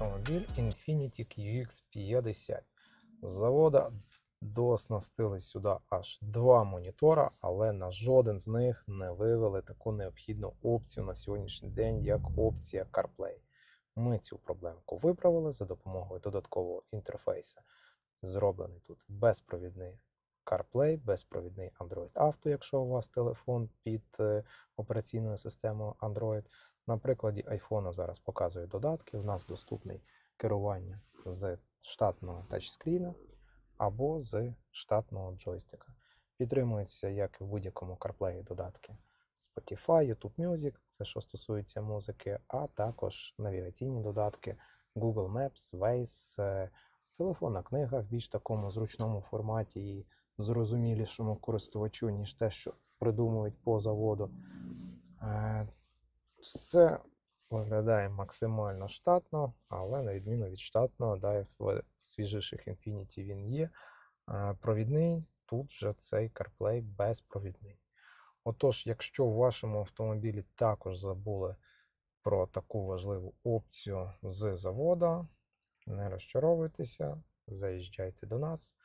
Optic UX50. З завода дооснастили сюди аж два монітора, але на жоден з них не вивели таку необхідну опцію на сьогоднішній день, як опція CarPlay. Ми цю проблемку виправили за допомогою додаткового інтерфейсу. Зроблений тут безпровідний CarPlay, безпровідний Android Auto, якщо у вас телефон під е, операційною системою Android. На прикладі iPhone зараз показую додатки. У нас доступний керування з штатного тачскріна або з штатного джойстика. Підтримуються, як і в будь-якому CarPlay додатки Spotify, YouTube Music, це що стосується музики, а також навігаційні додатки Google Maps, Waze, е, телефонна книга в більш такому зручному форматі і зрозумілішому користувачу, ніж те, що придумують по заводу. Все виглядає максимально штатно, але на відміну від штатного, да, в свіжіших Infinity він є. Провідний, тут вже цей CarPlay безпровідний. Отож, якщо в вашому автомобілі також забули про таку важливу опцію з завода, не розчаровуйтеся, заїжджайте до нас.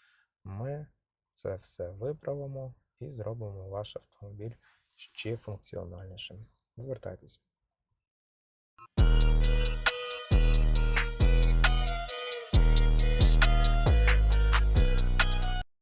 Ми це все виправимо і зробимо ваш автомобіль ще функціональнішим. Звертайтеся.